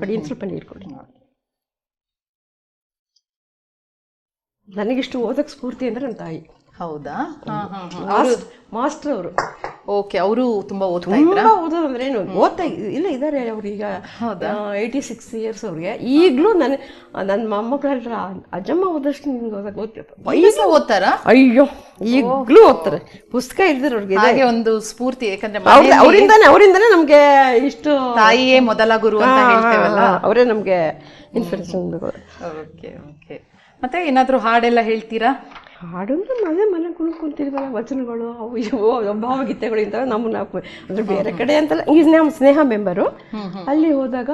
B: ಕೊಡಿ ಸ್ವಲ್ಪ ನೀರು ಕೊಡಿ. ನನಗಿಷ್ಟು ಓದಕ್ ಸ್ಫೂರ್ತಿ ಅಂದ್ರೆ ನನ್ನ ತಾಯಿ.
A: ಹೌದಾ?
B: ಮಾಸ್ಟರ್ ಅವರು.
A: ಓಕೆ ಅವರು ತುಂಬಾ ಓದ್ತಾ ಇದ್ರ?
B: ಓದೋದು ಅಂದ್ರೆ ಏನು ಓದ್ತಾ ಇಲ್ಲ ಇದಾರೆ ಅವ್ರೀಗ ಏಯ್ಟಿ ಸಿಕ್ಸ್ ಇಯರ್ಸ್ ಅವ್ರಿಗೆ. ಈಗಲೂ ನನ್ನ ನನ್ನ ಮೊಮ್ಮಕ್ಕಳ ಅಜ್ಜಮ್ಮ ಓದಷ್ಟು ನಿಮ್ಗೆ ಓದಕ್ಕೆ ಓದ್ತಿರ್ತಾರೆ
A: ವಯಸ್ಸು ಓದ್ತಾರ?
B: ಅಯ್ಯೋ ಈಗಲೂ ಓದ್ತಾರೆ. ಪುಸ್ತಕ ಇಲ್ದಿರ ಅವ್ರಿಗೆ
A: ಹಾಗೆ ಒಂದು ಸ್ಫೂರ್ತಿ ಯಾಕಂದ್ರೆ
B: ಅವ್ರ ಅವರಿಂದಾನೆ ಅವರಿಂದಾನೆ ನಮ್ಗೆ ಇಷ್ಟು
A: ತಾಯಿಯೇ ಮೊದಲ ಗುರು ಅಂತ ಹೇಳ್ತೇವಲ್ಲ?
B: ಅವರೇ ನಮ್ಗೆ ಇನ್ಫಾರ್ಮೇಶನ್
A: ಓಕೆ ಓಕೆ. ಮತ್ತೆ ಏನಾದ್ರೂ ಹಾಡೆಲ್ಲ ಹೇಳ್ತೀರಾ?
B: ಹಾಡು ಅಂದ್ರೆ ಮನೆ ಮನೆ ಕುಣ್ಕೊಂತಿರ್ವಲ್ಲ ವಚನಗಳು ಅವು ಇವು ಭಾವಗೀತೆಗಳು ಇಂಥವು ನಮ್ಮನ್ನ ಅಂದ್ರೆ ಬೇರೆ ಕಡೆ ಅಂತಲ್ಲ ಈ ನಮ್ಮ ಸ್ನೇಹ ಮೆಂಬರು. ಅಲ್ಲಿ ಹೋದಾಗ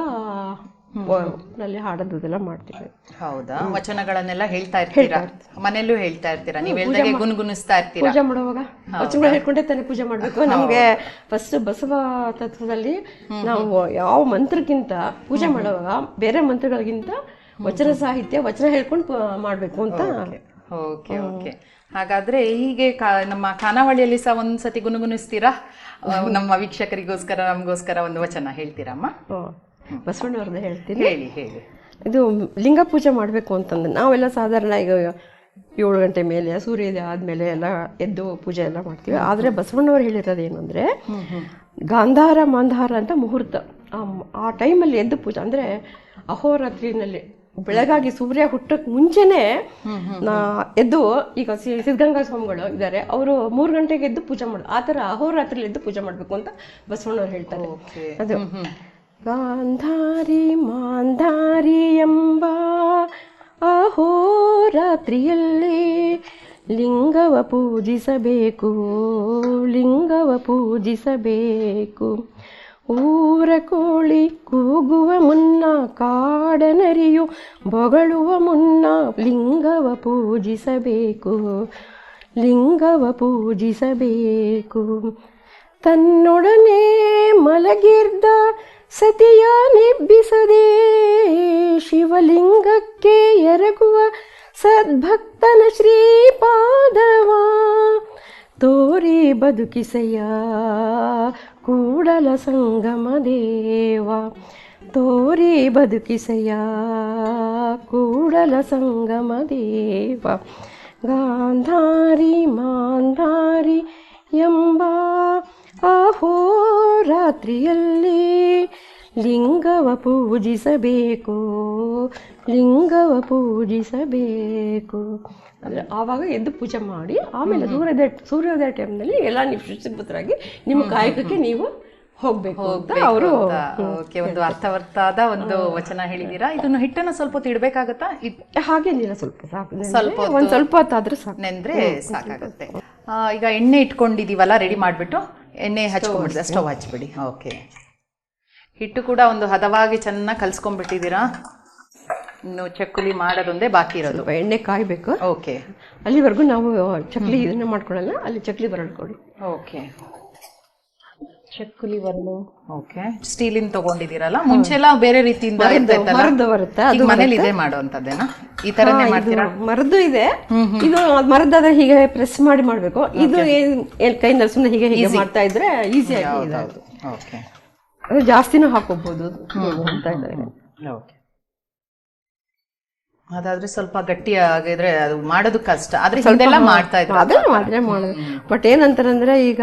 B: ಅಲ್ಲಿ ಹಾಡೋದೆಲ್ಲ ಮಾಡ್ತೀವಿ.
A: ಹೌದಾ? ವಚನಗಳನ್ನೆಲ್ಲ ಹೇಳ್ತಾ ಇರ್ತೀರಾ? ಮನೆಯಲ್ಲೂ ಹೇಳ್ತಾ ಇರ್ತೀರಾ? ನೀವು ಹೇಳ್ದಾಗೆ ಗುನ್ಗುನಿಸ್ತಾ ಇರ್ತೀರಾ?
B: ಪೂಜೆ ಮಾಡುವಾಗ? ವಚನಗಳು ಹೇಳ್ಕೊಂಡೇ ತಾನೇ ಪೂಜೆ ಮಾಡಬೇಕು. ನಮಗೆ ಫಸ್ಟ್ ಬಸವ ತತ್ವದಲ್ಲಿ ನಾವು ಯಾವ ಮಂತ್ರಕ್ಕಿಂತ ಪೂಜೆ ಮಾಡುವಾಗ ಬೇರೆ ಮಂತ್ರಗಳಿಗಿಂತ ವಚನ ಸಾಹಿತ್ಯ ವಚನ ಹೇಳ್ಕೊಂಡು ಮಾಡಬೇಕು ಮಾಡ್ಬೇಕು ಅಂತ
A: ಓಕೆ ಓಕೆ. ಹಾಗಾದ್ರೆ ಹೀಗೆ ನಮ್ಮ ಖಾನಾವಳಿಯಲ್ಲಿ ಸಹ ಒಂದ್ಸತಿ ಗುಣಗುಣಿಸ್ತೀರಾ ನಮ್ಮ ವೀಕ್ಷಕರಿಗೋಸ್ಕರ ನಮಗೋಸ್ಕರ ಒಂದು ವಚನ ಹೇಳ್ತೀರಮ್ಮ.
B: ಬಸವಣ್ಣವ್ರದ್ದು ಹೇಳ್ತೀನಿ.
A: ಹೇಳಿ ಹೇಳಿ.
B: ಇದು ಲಿಂಗ ಪೂಜೆ ಮಾಡಬೇಕು ಅಂತಂದ್ರೆ ನಾವೆಲ್ಲ ಸಾಧಾರಣ ಈಗ ಏಳು ಗಂಟೆ ಮೇಲೆ ಸೂರ್ಯೋದಯ ಆದಮೇಲೆ ಎಲ್ಲ ಎದ್ದು ಪೂಜೆ ಎಲ್ಲ ಮಾಡ್ತೀವಿ. ಆದರೆ ಬಸವಣ್ಣವ್ರು ಹೇಳಿರೋದು ಏನಂದರೆ ಗಾಂಧಾರ ಮಾಂಧಾರ ಅಂತ ಮುಹೂರ್ತ. ಆ ಟೈಮಲ್ಲಿ ಎದ್ದು ಪೂಜೆ ಅಂದರೆ ಅಹೋರಾತ್ರಿನಲ್ಲಿ ಬೆಳಗಾಗಿ ಸೂರ್ಯ ಹುಟ್ಟಕ್ಕೆ ಮುಂಚೆನೆ ಎದ್ದು ಈಗ ಸಿ- ಸಿದ್ಧಗಂಗಾ ಸ್ವಾಮಿಗಳು ಇದ್ದಾರೆ ಅವರು ಮೂರು ಗಂಟೆಗೆ ಎದ್ದು ಪೂಜೆ ಮಾಡ ಆತರ ಅಹೋರಾತ್ರಿ ಎದ್ದು ಪೂಜೆ ಮಾಡಬೇಕು ಅಂತ ಬಸವಣ್ಣವ್ರು ಹೇಳ್ತಾರೆ. ಅದು ಗಾಂಧಾರಿ ಮಾಂಧಾರಿ ಎಂಬ ಅಹೋರಾತ್ರಿಯಲ್ಲಿ ಲಿಂಗವ ಪೂಜಿಸಬೇಕು ಲಿಂಗವ ಪೂಜಿಸಬೇಕು. ಊರ ಕೋಳಿ ಕೂಗುವ ಮುನ್ನ ಕಾಡನರಿಯು ಬೊಗಳುವ ಮುನ್ನ ಲಿಂಗವ ಪೂಜಿಸಬೇಕು ಲಿಂಗವ ಪೂಜಿಸಬೇಕು. ತನ್ನೊಡನೆ ಮಲಗಿರ್ದ ಸತಿಯ ನಿಬ್ಬಿಸದೆ ಶಿವಲಿಂಗಕ್ಕೆ ಎರಗುವ ಸದ್ಭಕ್ತನ ಶ್ರೀಪಾದವ ತೋರಿ ಬದುಕಿಸಯ್ಯ. ಕೂಡಲ ಸಂಗಮ ದೇವ. ತೋರಿ ಬದುಕಿಸಯ್ಯ. ಕೂಡಲ ಸಂಗಮ ದೇವ. ಗಾಂಧಾರಿ ಮಾಂಧಾರಿ ಎಂಬ ಅಹೋರಾತ್ರಿಯಲ್ಲಿ ಲಿಂಗವ ಪೂಜಿಸಬೇಕು. ಲಿಂಗವ ಪೂಜಿಸಬೇಕು. ಅಂದರೆ ಆವಾಗ ಎದ್ದು ಪೂಜೆ ಮಾಡಿ ಆಮೇಲೆ ಸೂರ್ಯೋದಯ ಸೂರ್ಯೋದಯ ಟೈಮ್ನಲ್ಲಿ ಎಲ್ಲ ನೀವು ಶುಚಿಪುತ್ರರಾಗಿ ನಿಮ್ಮ ಕಾಯಕಕ್ಕೆ ನೀವು ಹೋಗ್ಬೇಕು ಅಂತ ಅವರು
A: ಓಕೆ ಒಂದು ಅರ್ಥವರ್ಥಾದ ಒಂದು ವಚನ ಹೇಳಿದೀರಾ ಇದನ್ನು ಹಿಟ್ಟನ್ನು ಸ್ವಲ್ಪ ಹೊತ್ತು ಇಡ್ಬೇಕಾಗತ್ತಾ? ಹಾಗೆ
B: ಹಾಗೇನಿಲ್ಲ ಸ್ವಲ್ಪ ಸಾಕು.
A: ಸ್ವಲ್ಪ
B: ಒಂದ್ ಸ್ವಲ್ಪ ಹೊತ್ತಾದ್ರೆ ಸಾಕು.
A: ನೆಂದ್ರೆ ಸಾಕಾಗುತ್ತೆ. ಈಗ ಎಣ್ಣೆ ಇಟ್ಕೊಂಡಿದೀವಲ್ಲ ರೆಡಿ ಮಾಡ್ಬಿಟ್ಟು? ಎಣ್ಣೆ ಹಚ್ಕೊಂಡ್ಬಿಡ್ದೆ ಸ್ಟವ್ ಹಚ್ಬಿಡಿ. ಓಕೆ. ಹಿಟ್ಟು ಕೂಡ ಒಂದು ಹದವಾಗಿ ಚೆನ್ನಾಗಿ ಕಲ್ಸ್ಕೊಂಡ್ಬಿಟ್ಟಿದ್ದೀರಾ? ಇನ್ನು ಚಕ್ಕುಲಿ ಮಾಡೋದೊಂದೇ ಬಾಕಿ ಇರೋದು.
B: ಸ್ವಲ್ಪ ಎಣ್ಣೆ ಕಾಯಬೇಕು.
A: ಓಕೆ.
B: ಅಲ್ಲಿವರೆಗೂ ನಾವು ಚಕ್ಲಿ ಇದನ್ನ ಮಾಡ್ಕೊಳ್ಳಲ್ಲ ಅಲ್ಲಿ ಚಕ್ಲಿ ಬರಡ್ಕೊಡಿ
A: ಓಕೆ. ಚಕ್ಕುಲಿ ಬರಲು. ಓಕೆ. ಸ್ಟೀಲಿನ ತಗೊಂಡಿದ್ದೀರಲ್ಲ? ಮುಂಚೆ ಎಲ್ಲ ಬೇರೆ ರೀತಿಯಿಂದ?
B: ಮರದ್ದು ಬರುತ್ತೆ
A: ಅದು ಮನೇಲಿ ಇದೆ ಮಾಡುವಂತದ್ದೇನಾ ಈ ತರನೇ ಮಾಡ್ತೀರಾ?
B: ಮರದ್ದು ಇದೆ. ಇದು ಮರದಾದ್ರೆ ಹೀಗೆ ಪ್ರೆಸ್ ಮಾಡಿ ಮಾಡ್ಬೇಕು. ಇದು ಏನ್ ಸುಮ್ಮನೆ ಹೀಗೆ ಹೀಗೆ ಮಾಡ್ತಾ ಇದ್ರೆ ಈಸಿ ಆಗಿ.
A: ಓಕೆ.
B: ಅದು ಜಾಸ್ತಿನೂ ಹಾಕೋಬಹುದು ಅಂತ ಇದ್ದಾರೆ.
A: ಓಕೆ ಅದಾದ್ರೆ ಸ್ವಲ್ಪ ಗಟ್ಟಿ ಆಗಿದ್ರೆ ಅದು ಮಾಡೋದು ಕಷ್ಟ. ಆದ್ರೆ ಸ್ವಲ್ಪ ಮಾಡ್ತಾ ಇದ್ರು
B: ಅದನ್ನ ಮಾಡಿದ್ರೆ ಮಾಡೋದು. ಬಟ್ ಏನಂತಾರಂದ್ರೆ ಈಗ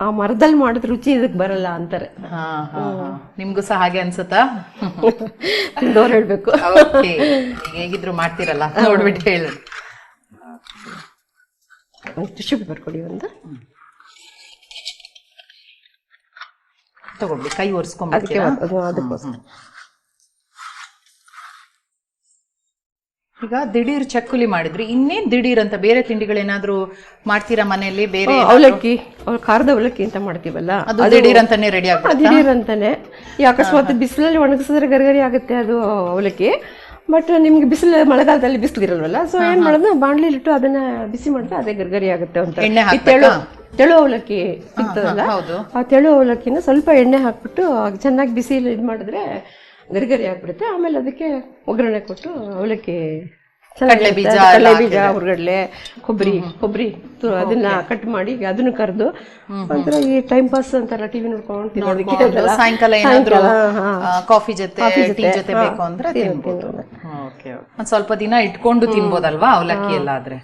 B: ಆ ಮರದಲ್ಲಿ ಮಾಡಿದ ರುಚಿ ಇದಕ್ ಬರಲ್ಲ ಅಂತಾರೆ.
A: ಹಾ ಹಾ ಹಾ. ನಿಮ್ಗೂ ಸಹ ಹಾಗೆ ಅನ್ಸುತ್ತಾ?
B: ದೂರ ಹೇಳ್ಬೇಕು.
A: ಹೇಗಿದ್ರು ಮಾಡ್ತೀರಲ್ಲ? ನೋಡ್ಬಿಟ್ಟು ಹೇಳಿ.
B: ಬರ್ಕೊಡಿ ಒಂದು
A: ತಗೊಳ್ಳಿ ಕೈ
B: ಅದಕ್ಕೋಸ್ಕರ.
A: ಈಗ ದಿಢೀರ್ ಚಕ್ಕುಲಿ ಮಾಡಿದ್ರಿ ಇನ್ನೇನ್ ದಿಢೀರ್ ಅಂತ ಬೇರೆ ತಿಂಡಿಗಳೇನಾದ್ರೂ ಮಾಡ್ತೀರಾ ಮನೆಯಲ್ಲಿ? ಬೇರೆ
B: ಅವಲಕ್ಕಿ ಖಾರದ ಅವಲಕ್ಕಿ ಅಂತ ಮಾಡ್ತೀವಲ್ಲ?
A: ಅದು ದಿಢೀರ್ ಅಂತಾನೆ ರೆಡಿ ಆಗ್ತದೆ
B: ದಿಢೀರ್ ಅಂತಾನೆ. ಈ ಅಕಸ್ಮಾತ್ ಬಿಸಿಲಲ್ಲಿ ಒಣಗಿಸಿದ್ರೆ ಗರಿಗರಿ ಆಗುತ್ತೆ ಅದು ಅವಲಕ್ಕಿ. ಬಟ್ ನಿಮ್ಗೆ ಬಿಸಿಲು ಮಳೆಗಾಲದಲ್ಲಿ ಬಿಸಿಲಿರಲ್ವಲ್ಲ? ಸೊ ಏನ್ ಮಾಡೋದು? ಬಾಣಲಿ ಇಟ್ಟು ಅದನ್ನ ಬಿಸಿ ಮಾಡಿದ್ರೆ ಅದೇ ಗರ್ಗರಿ ಆಗುತ್ತೆ ಅಂತ. ಈ ತೆಳು ತೆಳು ಅವಲಕ್ಕಿ ಸಿಗ್ತದಲ್ಲ? ಆ ತೆಳು ಅವಲಕ್ಕಿನ ಸ್ವಲ್ಪ ಎಣ್ಣೆ ಹಾಕ್ಬಿಟ್ಟು ಚೆನ್ನಾಗಿ ಬಿಸಿಲು ಇದು ಮಾಡಿದ್ರೆ ಗರಿಗರಿ ಆಗ್ಬಿಡುತ್ತೆ. ಆಮೇಲೆ ಅದಕ್ಕೆ ಒಗ್ಗರಣೆ ಕೊಟ್ಟು ಅವಲಕ್ಕಿ
A: ಕಡ್ಲೆ ಬೀಜ
B: ಕಡಲೆ ಬೀಜ ಹುರ್ಗಡ್ಲೆ ಕೊಬ್ಬರಿ ಕೊಬ್ಬರಿ. ಅದನ್ನ ಕಟ್ ಮಾಡಿ ಅದನ್ನ ಕರೆದು ಒಂಥರ ಈ ಟೈಮ್ ಪಾಸ್ ಅಂತಾರ ಟಿವಿ ನೋಡ್ಕೊಂಡು.
A: ಸಾಯಂಕಾಲ ಏನಾದ್ರು ಕಾಫಿ ಜೊತೆ ಟೀ
B: ಜೊತೆ,
A: ಬೇಕು ಅಂದ್ರೆ ತಿನ್ಬೋದು. ಒಂದ್ ಸ್ವಲ್ಪ ದಿನ ಇಟ್ಕೊಂಡು ತಿನ್ಬೋದಲ್ವಾ ಅವಲಕ್ಕಿ ಎಲ್ಲ ಆದ್ರೆ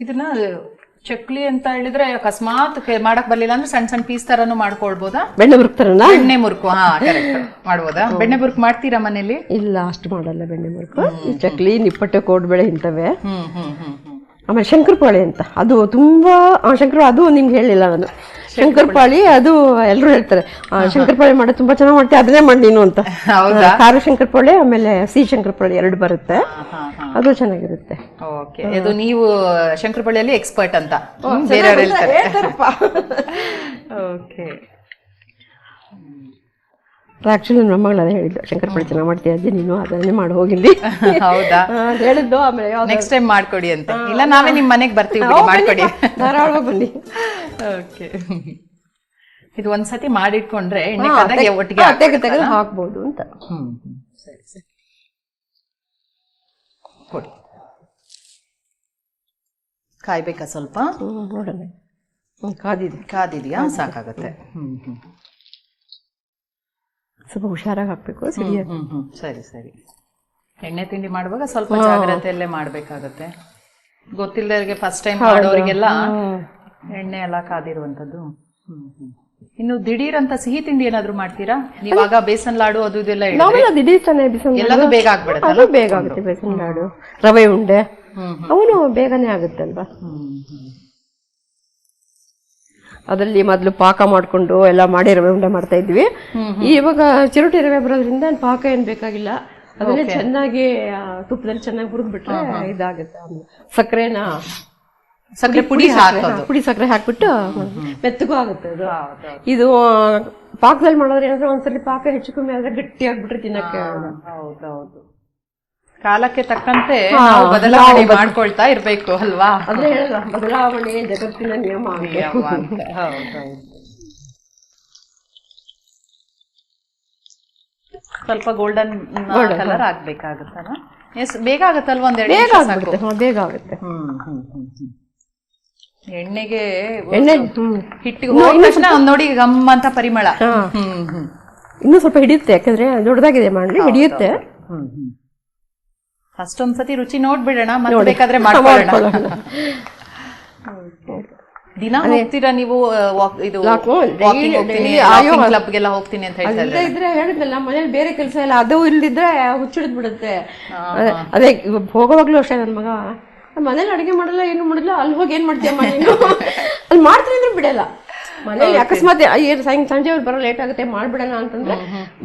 A: ಇದನ್ನ ಚಕ್ಲಿ ಅಂತ ಹೇಳಿದ್ರೆ ಅಕಸ್ಮಾತ್ ಕೆ- ಮಾಡಕ್ ಬರ್ಲಿಲ್ಲ ಅಂದ್ರೆ ಸಣ್ಣ ಸಣ್ಣ ಪೀಸ್ ತರನು ಮಾಡ್ಕೊಳ್ಬೋದಾ?
B: ಬೆಣ್ಣೆ ಮುರುಕ್ತಾರಲ್ಲ
A: ಬೆಣ್ಣೆ ಮುರುಕು ಹಾ ಕರೆಕ್ಟ್ ಮಾಡ್ಬೋದಾ? ಬೆಣ್ಣೆ ಮುರುಕು ಮಾಡ್ತೀರಾ ಮನೇಲಿ?
B: ಇಲ್ಲ ಅಷ್ಟು ಮಾಡಲ್ಲ ಬೆಣ್ಣೆ ಮುರುಕು ಈ ಚಕ್ಲಿ ನಿಪ್ಪಟ್ಟೆ ಕೋಡ್ಬೇಳೆ ಇಂತವೆ
A: ಹ್ಮ್ ಹ್ಮ್ ಹ್ಮ್ ಹ್ಮ್.
B: ಆಮೇಲೆ ಶಂಕರಪಾಳಿ ಅಂತ. ಅದು ತುಂಬಾ ಶಂಕರ ಅದು ನಿಮ್ಗೆ ಹೇಳಿಲ್ಲ ನಾನು. ಶಂಕರಪಾಳಿ ಅದು ಎಲ್ಲರೂ ಹೇಳ್ತಾರೆ. ಶಂಕರಪಾಳಿ ಮಾಡೋದು ತುಂಬಾ ಚೆನ್ನಾಗಿ ಮಾಡ್ತೀವಿ ಅದನ್ನೇ ಮಾಡಿ ನೀನು ಅಂತ.
A: ಹೌದಾ?
B: ಖಾರ ಶಂಕರಪಾಳಿ ಆಮೇಲೆ ಸಿ ಶಂಕರಪಾಳಿ ಎರಡು ಬರುತ್ತೆ. ಅದು ಚೆನ್ನಾಗಿರುತ್ತೆ.
A: ಓಕೆ. ಇದು ನೀವು ಶಂಕರಪಾಳಿಯಲ್ಲಿ ಎಕ್ಸ್ಪರ್ಟ್ ಅಂತ. ಬೇರೆಯವ್ರು ಹೇಳ್ತಾರೆ. ಓಕೆ.
B: ಆಕ್ಚುಲಿ ನನ್ನ ಮಗಳು ಹೇಳಿದ್ದು ಶಂಕರಪಾಳಿ ಚೆನ್ನಾಗಿ ಮಾಡ್ತೀಯ ಅಜ್ಜಿ ನೀನು ಅದನ್ನೇ ಮಾಡಿ ಹೋಗಿದ್ದಿ.
A: ಹೌದಾ?
B: ಅಂತ ಹೇಳಿದ್ದು ಆಮೇಲೆ
A: ನೆಕ್ಸ್ಟ್ ಟೈಮ್ ಮಾಡ್ಕೊಡಿ ಅಂತ. ಇಲ್ಲ ನಾವೇ ನಿಮ್ಮ ಮನೆಗೆ ಬರ್ತೀವಿ ಮಾಡ್ಕೊಡಿ.
B: ಧಾರಾಳವಾಗಿ ಬನ್ನಿ.
A: ಓಕೆ ಇದು ಒಂದ್ಸತಿ ಮಾಡಿಟ್ಕೊಂಡ್ರೆ ಎಣ್ಣೆ ಕಾದಾಗ ಒಟ್ಟಿಗೆ
B: ತೆಗೆದು ತೆಗೆ ತೆಗೆದು ಹಾಕ್ಬೋದು ಅಂತ.
A: ಹ್ಮ್. ಸರಿ ಸರಿ. ಕೊಡಿ. ಕಾಯ್ಬೇಕಾ ಸ್ವಲ್ಪ?
B: ನೋಡೋಣ. ಕಾದಿದೆ.
A: ಕಾದಿದ್ಯಾ? ಸಾಕಾಗುತ್ತೆ. ಹ್ಮ್ ಹ್ಮ್.
B: ಸ್ವಲ್ಪ ಹುಷಾರಾಗಿ ಹಾಕ್ಬೇಕು ಸಿಡಿಯ
A: ಹ್ಮ್ ಸರಿ ಸರಿ. ಎಣ್ಣೆ ತಿಂಡಿ ಮಾಡುವಾಗ ಸ್ವಲ್ಪ ಜಾಗ್ರತೆಯಲ್ಲೇ ಮಾಡ್ಬೇಕಾಗತ್ತೆ. ಗೊತ್ತಿಲ್ಲದವರಿಗೆ ಫಸ್ಟ್ ಟೈಮ್ ಮಾಡೋರಿಗೆಲ್ಲ ಎಣ್ಣೆ ಎಲ್ಲ ಕಾದಿರುವಂತದ್ದು ಹ್ಮ್ ಹ್ಮ್. ಇನ್ನು ದಿಢೀರ್ ಅಂತ ಸಿಹಿ ತಿಂಡಿ ಏನಾದ್ರು ಮಾಡ್ತೀರಾ? ನೀವಾಗ ಬೇಸನ್ ಲಾಡು ಅದು ಇದೆಲ್ಲ.
B: ನಾವೆಲ್ಲ ದಿಢೀರ್ ತಾನೇ ಬೇಸನ್
A: ಎಲ್ಲದೂ ಬೇಗ ಆಗ್ಬಿಡುತ್ತೆ
B: ಅದು ಬೇಗ ಆಗುತ್ತೆ ಬೇಸನ್ ಲಾಡು. ರವೆ ಉಂಡೆ. ಅವನು ಬೇಗನೆ ಆಗುತ್ತಲ್ವಾ?
A: ಹ್ಮ್ ಹ್ಮ್.
B: ಅದರಲ್ಲಿ ಮೊದಲು ಪಾಕ ಮಾಡ್ಕೊಂಡು ಎಲ್ಲ ಮಾಡಿ ರವೆ ಉಂಡೆ ಮಾಡ್ತಾ ಇದ್ವಿ. ಇವಾಗ ಚಿರೋಟಿ ರವೆ ಬರೋದ್ರಿಂದ ಪಾಕ ಏನ್ ಬೇಕಾಗಿಲ್ಲ. ಅದನ್ನೇ ಚೆನ್ನಾಗಿ ತುಪ್ಪದಲ್ಲಿ ಚೆನ್ನಾಗಿ ಹುರಿದ್ಬಿಟ್ರೆ ಇದಾಗುತ್ತೆ ಸಕ್ಕರೆನ
A: ಸಕ್ಕರೆ ಪುಡಿ
B: ಪುಡಿ ಸಕ್ಕರೆ ಹಾಕ್ಬಿಟ್ಟು ಮೆತ್ತಗೂ ಆಗುತ್ತೆ ಅದು. ಇದು ಪಾಕದಲ್ಲಿ ಮಾಡೋದ್ರೆ ಏನಾದ್ರೆ ಒಂದ್ಸಲಿ ಪಾಕ ಹೆಚ್ಚು ಕಮ್ಮಿ ಆದ್ರೆ ಗಟ್ಟಿ ಆಗ್ಬಿಟ್ರೆ ತಿನ್ನಕ್ಕೆ
A: ಹೌದೌದು ಕಾಲಕ್ಕೆ ತಕ್ಕಂತೆ ನಾವು ಬದಲಾವಣೆ ಮಾಡ್ಕೊಳ್ತಾ ಇರ್ಬೇಕು ಅಲ್ವಾ?
B: ಅಂದ್ರೆ ಹೇಳಲ್ಲ ಬದಲಾವಣೆ ಜಗತ್ತಿನ ನಿಯಮ ಅಂತ.
A: ಹೌದೌದು ಸ್ವಲ್ಪ ಗೋಲ್ಡನ್ ಕಲರ್ ಆಗ್ಬೇಕಾಗತ್ತಲ್ಲ? ಎಸ್ ಬೇಗ ಆಗತ್ತಲ್ವಾ ಒಂದ್
B: ಬೇಗ
A: ಆಗುತ್ತೆ
B: ಆಗ್ಬಿಡುತ್ತೆ ಹಾ, ಬೇಗ ಆಗುತ್ತೆ.
A: ಎಣ್ಣೆಗೆ
B: ಎಣ್ಣೆ ಹ್ಮ್.
A: ಹಿಟ್ಟಿಗೆ ಹೋದ ತಕ್ಷಣ ಒಂದ್ ನೋಡಿ ಗಮ್ ಅಂತ ಪರಿಮಳ. ಹ್ಮ್ ಹ್ಮ್.
B: ಇನ್ನೂ ಸ್ವಲ್ಪ ಹಿಡಿಯುತ್ತೆ ಯಾಕಂದ್ರೆ ದೊಡ್ಡದಾಗಿದೆ ಮಾಡ್ಲಿ ಹಿಡಿಯುತ್ತೆ.
A: ಹ್ಮ್ ಹ್ಮ್. ಫಸ್ಟ್ ಒಂದ್ಸತಿ ರುಚಿ ನೋಡ್ಬಿಡೋಣ ಮತ್ತೆ ಬೇಕಾದ್ರೆ ಮಾಡ್ಕೊಳ್ಳೋಣ. ದಿನ ಹೋಗ್ತೀರಾ ನೀವು ಇದು ಕ್ಲಬ್ಗೆಲ್ಲ ಹೋಗ್ತೀನಿ ಅಂತ ಹೇಳ್ತಾ
B: ಇದ್ರೆ ಹೇಳಿದ್ನಲ್ಲ ಮನೇಲಿ ಬೇರೆ ಕೆಲಸ ಇಲ್ಲ ಅದು ಇಲ್ದಿದ್ರೆ ಹುಚ್ಚಿಡಿದ್ ಬಿಡುತ್ತೆ. ಅದೇ- ಹೋಗೋವಾಗ್ಲೂ ಅಷ್ಟೇ ನನ್ನ ಮಗ. ಮನೇಲಿ ಅಡಿಗೆ ಮಾಡಲ್ಲ ಏನು ಮಾಡಲ್ಲ ಅಲ್ಲಿ ಹೋಗಿ ಏನ್ ಮಾಡ್ತೀಯಮ್ಮ ನೀನು? ಅಲ್ಲಿ ಮಾಡ್ತೀನಿ ಅಂದ್ರೆ ಬಿಡಲ್ಲ. ಮನೇಲಿ ಅಕಸ್ಮಾತ್ ಸಂಜೆ ಅವ್ರು ಬರೋ ಲೇಟ್ ಆಗುತ್ತೆ ಮಾಡ್ಬಿಡೋಣ ಅಂತಂದ್ರೆ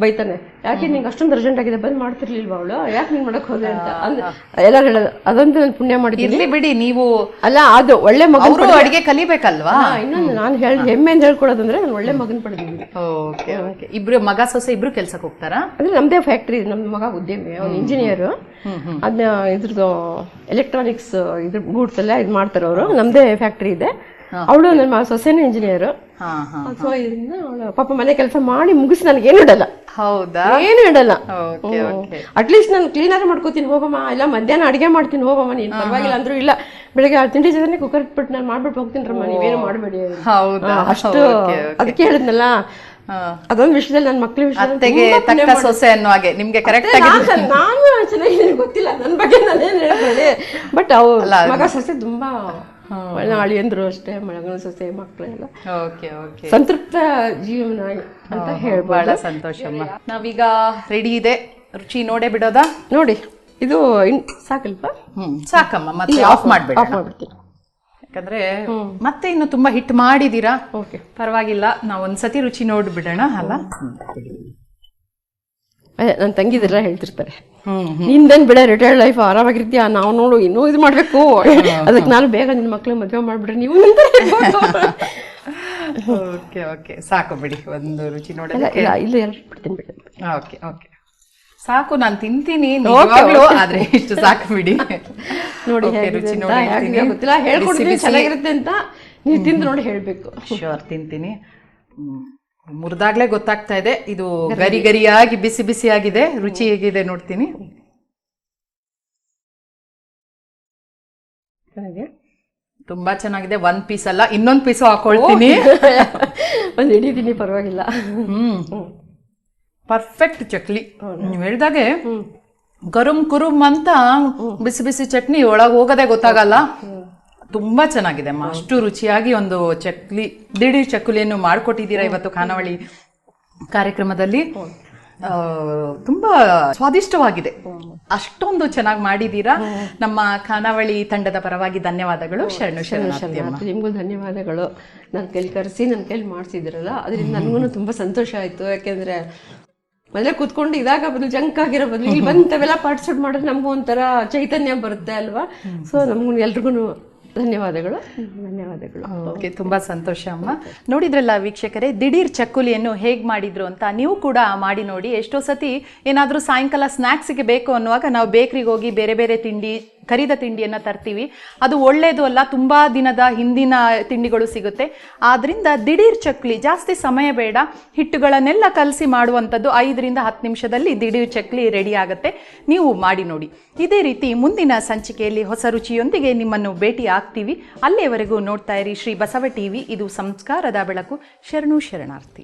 B: ಬೈತಾನೆ. ಯಾಕೆ ನಿಂಗೆ ಅಷ್ಟೊಂದು ಅರ್ಜೆಂಟ್ ಆಗಿದೆ ಬಂದ್ ಮಾಡ್ತಿರ್ಲಿಲ್ವ ಅವಳು? ಯಾಕೆ ನೀನ್ ಮಾಡಕ್ ಹೋದೆ ಅಂತ? ಅಂದ್ರೆ ಎಲ್ಲರೂ ಹೇಳೋದು ಅದೊಂದು ನಾನು ಪುಣ್ಯ ಮಾಡಿದ್ದೀನಿ.
A: ಬಿಡಿ ನೀವು
B: ಅಲ್ಲ ಅದು ಒಳ್ಳೆ ಮಗು
A: ಅವರು ಅಡಿಗೆ ಕಲಿಬೇಕಲ್ವಾ?
B: ಇನ್ನೊಂದು ನಾನು ಹೇಳಿ ಅಂತ ಹೇಳ್ಕೊಡೋದಂದ್ರೆ ನಾನು ಒಳ್ಳೆ ಮಗನ್ ಪಡೆದಿದ್ದೀನಿ.
A: ಓಕೆ ಓಕೆ ಇಬ್ರು ಮಗ ಸೊಸೆ ಇಬ್ರು ಕೆಲ್ಸಕ್ಕೆ ಹೋಗ್ತಾರಾ?
B: ಅಂದ್ರೆ ನಮ್ದೇ ಫ್ಯಾಕ್ಟ್ರಿ ನಮ್ ಮಗ ಉದ್ಯಮಿ ಅವ್ನು ಇಂಜಿನಿಯರ್ ಅದ್ನ ಇದ್ರದ್ದು ಎಲೆಕ್ಟ್ರಾನಿಕ್ಸ್ ಇದ್ರ ಗೂಡ್ಸ್ ಎಲ್ಲ ಇದು ಮಾಡ್ತಾರೆ ಅವರು ನಮ್ದೇ ಫ್ಯಾಕ್ಟ್ರಿ ಇದೆ. ಅವಳು ನನ್ನ ಸೊಸೆನೇ ಇಂಜಿನಿಯರ್
A: ಹಾ ಹಾ
B: ಸೊ ಇದರಿಂದ ಅವಳು ಪಾಪ ಮನೆ ಕೆಲಸ ಮಾಡಿ ಮುಗಿಸಿ ನನಗೆ ಏನು ಇಡಲ್ಲ.
A: ಹೌದಾ?
B: ಏನು ಇಡಲ್ಲ. ಅಟ್ಲೀಸ್ಟ್ ನಾನು ಕ್ಲೀನರ್ ಮಾಡ್ಕೋತೀನಿ ಹೋಗಮ್ಮ. ಇಲ್ಲ ಮಧ್ಯಾಹ್ನ ಅಡಿಗೆ ಮಾಡ್ತೀನಿ ಹೋಗಮ್ಮ. ನೀನು ಪರವಾಗಿಲ್ಲ ಅಂದ್ರೂ ಇಲ್ಲ. ಬೆಳಿಗ್ಗೆ ಆ ತಿಂಡಿ ಜೊತೆ ಕುಕ್ಕರ್ ಇಟ್ಬಿಟ್ಟು ನಾನು ಮಾಡ್ಬಿಟ್ಟು ಹೋಗ್ತೀನಿ ರಮ್ಮ ನೀವೇನು ಮಾಡಬೇಡಿ.
A: ಹೌದಾ?
B: ಅಷ್ಟು ಅದಕ್ಕೆ ಹೇಳಿದ್ನಲ್ಲ. ಅದೊಂದು ವಿಷಯದಲ್ಲಿ ನನ್ನ ಮಕ್ಳ
A: ವಿಷಯ ತಕ್ಕ ಸೊಸೆ ಅನ್ನೋ ಹಾಗೆ. ನಿಮ್ಗೆ ಕರೆಕ್ಟ್
B: ನಾನು ಚೆನ್ನಾಗಿ ಗೊತ್ತಿಲ್ಲ. ನನ್ನ ಬಗ್ಗೆ ನಾನೇನು ಹೇಳ್ಬೇಡಿ ಬಟ್ ಅವ್ರ ಮಗ ಸೊಸೆ ತುಂಬಾ ಒಳ್ಳೆ ಅಳಿಯಂದ್ರು ಅಷ್ಟೇ ಮಳಗನ ಸೊಸೆ ಮಕ್ಕಳೆಲ್ಲ ಸಂತೃಪ್ತ ಜೀವನ ಅಂತ ಹೇಳ್ಬಾಳ
A: ಬಹಳ ಸಂತೋಷಮ್ಮ ನಾವೀಗ ರೆಡಿ ಇದೆ. ರುಚಿ ನೋಡೇ ಬಿಡೋದಾ?
B: ನೋಡಿ ಇದು ಸಾಕಲ್ವಾ?
A: ಹ್ಮ್ ಸಾಕಮ್ಮ. ಮತ್ತೆ ಆಫ್ ಮಾಡ್ಬೇಡಿ.
B: ಆಫ್ ಮಾಡ್ಬಿಡ್ತೀನಿ.
A: ಯಾಕಂದ್ರೆ ಮತ್ತೆ ಇನ್ನು ತುಂಬಾ ಹಿಟ್ ಮಾಡಿದೀರಾ?
B: ಓಕೆ.
A: ಪರವಾಗಿಲ್ಲ. ನಾವು ಒಂದ್ಸತಿ ರುಚಿ ನೋಡ್ಬಿಡೋಣ ಅಲ್ಲ?
B: ಅದೇ ನನ್ನ ತಂಗಿದೆಲ್ಲ ಹೇಳ್ತಿರ್ತಾರೆ. ನಿಂದೇನ್ ಬಿಡ ರಿಟೈರ್ಡ್ ಲೈಫ್ ಆರಾಮಾಗಿರ್ತೀಯ ನಾವು ನೋಡು ಇನ್ನೂ ಇದು ಮಾಡ್ಬೇಕು. ಅದಕ್ಕೆ ನಾನು ಬೇಗ ನಿನ್ನ ಮಕ್ಳು ಮದುವೆ ಮಾಡ್ಬಿಡ್ರಿ ನೀವು
A: ಓಕೆ ಓಕೆ. ಸಾಕು ಬಿಡಿ ಒಂದು ರುಚಿ ನೋಡಿ
B: ಇಲ್ಲ ಎರಡು ಬಿಡ್ತೀನಿ ಬಿಡಿ.
A: Okay okay. ಸಾಕು ನಾನು ತಿಂತೀನಿ ಆದ್ರೆ ಇಷ್ಟು ಸಾಕು ಬಿಡಿ.
B: ನೋಡಿ
A: ರುಚಿ ನೋಡಿ
B: ಗೊತ್ತಿಲ್ಲ ಹೇಳ್ಕೊಡ್ತೀನಿ. ಚೆನ್ನಾಗಿರುತ್ತೆ ಅಂತ. ನೀವು ತಿಂದು ನೋಡಿ ಹೇಳ್ಬೇಕು.
A: ಶೋರ್ ತಿಂತೀನಿ. ಮುರಿದಾಗ್ಲೇ ಗೊತ್ತಾಗ್ತಾ ಇದೆ. ಇದು ಗರಿ ಗರಿಯಾಗಿ ಬಿಸಿ ಬಿಸಿ ಆಗಿದೆ. ರುಚಿ ಹೇಗಿದೆ ನೋಡ್ತೀನಿ. ತುಂಬಾ ಚೆನ್ನಾಗಿದೆ. ಒಂದ್ ಪೀಸ್ ಅಲ್ಲ ಇನ್ನೊಂದು ಪೀಸು ಹಾಕೊಳ್ತೀನಿ.
B: ಒಂದು ಹಿಡಿದೀನಿ ಪರವಾಗಿಲ್ಲ.
A: ಹ್ಮ್. ಪರ್ಫೆಕ್ಟ್ ಚಕ್ಲಿ. ನೀವು ಹೇಳ್ದಾಗೆ ಗರುಮ್ ಕುರುಮ್ ಅಂತ ಬಿಸಿ ಬಿಸಿ ಚಟ್ನಿ ಒಳಗೆ ಹೋಗೋದೇ ಗೊತ್ತಾಗಲ್ಲ. ತುಂಬಾ ಚೆನ್ನಾಗಿದೆ ಅಮ್ಮ. ಅಷ್ಟು ರುಚಿಯಾಗಿ ಒಂದು ಚಕ್ಲಿ ದಿಢೀರ್ ಚಕ್ಕುಲಿಯನ್ನು ಮಾಡ್ಕೊಟ್ಟಿದ್ದೀರಾ ಇವತ್ತು ಖಾನಾವಳಿ ಕಾರ್ಯಕ್ರಮದಲ್ಲಿ. ಆ, ತುಂಬಾ ಸ್ವಾದಿಷ್ಟವಾಗಿದೆ. ಅಷ್ಟೊಂದು ಚೆನ್ನಾಗಿ ಮಾಡಿದ್ದೀರಾ. ನಮ್ಮ ಖಾನಾವಳಿ ತಂಡದ ಪರವಾಗಿ ಧನ್ಯವಾದಗಳು. ಶರಣು ಶರಣು.
B: ಶರಣಾರ್ಥಿ ನಿಮಗೂ ಧನ್ಯವಾದಗಳು. ನನ್ನ ಕೈಲಿ ಕರೆಸಿ ನನ್ನ ಕೈಲಿ ಮಾಡಿಸಿದ್ರಲ್ಲ ಅದರಿಂದ ನನಗೂ ತುಂಬಾ ಸಂತೋಷ ಆಯಿತು. ಯಾಕೆಂದ್ರೆ ಮೊದಲೇ ಕೂತ್ಕೊಂಡು ಇದಾಗ ಬದಲು ಜಂಕ್ ಆಗಿರೋ ಬದಲು ಇಲ್ಲಿ ಬಂತವೆಲ್ಲ ಪಾರ್ಟಿಸಿಪೇಟ್ ಮಾಡಿದ್ರೆ ನಮಗೂ ಒಂಥರ ಚೈತನ್ಯ ಬರುತ್ತೆ ಅಲ್ವಾ? ಸೊ ನಮಗೂ ಎಲ್ರಿಗೂ ಧನ್ಯವಾದಗಳು. ಧನ್ಯವಾದಗಳು.
A: ಓಕೆ ತುಂಬಾ ಸಂತೋಷ ಅಮ್ಮ. ನೋಡಿದ್ರಲ್ಲ ವೀಕ್ಷಕರೇ ದಿಢೀರ್ ಚಕ್ಕುಲಿಯನ್ನು ಹೇಗೆ ಮಾಡಿದ್ರು ಅಂತ ನೀವು ಕೂಡ ಮಾಡಿ ನೋಡಿ. ಎಷ್ಟೋ ಸತಿ ಏನಾದರೂ ಸಾಯಂಕಾಲ ಸ್ನ್ಯಾಕ್ಸಿಗೆ ಬೇಕು ಅನ್ನುವಾಗ ನಾವು ಬೇಕ್ರಿಗೆ ಹೋಗಿ ಬೇರೆ ಬೇರೆ ತಿಂಡಿ ಕರಿದ ತಿಂಡಿಯನ್ನು ತರ್ತೀವಿ. ಅದು ಒಳ್ಳೆಯದು ಅಲ್ಲ, ತುಂಬ ದಿನದ ಹಿಂದಿನ ತಿಂಡಿಗಳು ಸಿಗುತ್ತೆ. ಆದ್ದರಿಂದ ದಿಢೀರ್ ಚಕ್ಲಿ, ಜಾಸ್ತಿ ಸಮಯ ಬೇಡ. ಹಿಟ್ಟುಗಳನ್ನೆಲ್ಲ ಕಲಸಿ ಮಾಡುವಂಥದ್ದು ಐದರಿಂದ ಹತ್ತು ನಿಮಿಷದಲ್ಲಿ ದಿಢೀರ್ ಚಕ್ಲಿ ರೆಡಿ ಆಗುತ್ತೆ. ನೀವು ಮಾಡಿ ನೋಡಿ. ಇದೇ ರೀತಿ ಮುಂದಿನ ಸಂಚಿಕೆಯಲ್ಲಿ ಹೊಸ ರುಚಿಯೊಂದಿಗೆ ನಿಮ್ಮನ್ನು ಭೇಟಿ ಆಗ್ತೀವಿ. ಅಲ್ಲಿಯವರೆಗೂ ನೋಡ್ತಾ ಇರಿ ಶ್ರೀ ಬಸವ ಟಿವಿ. ಇದು ಸಂಸ್ಕಾರದ ಬೆಳಕು. ಶರಣು ಶರಣಾರ್ಥಿ.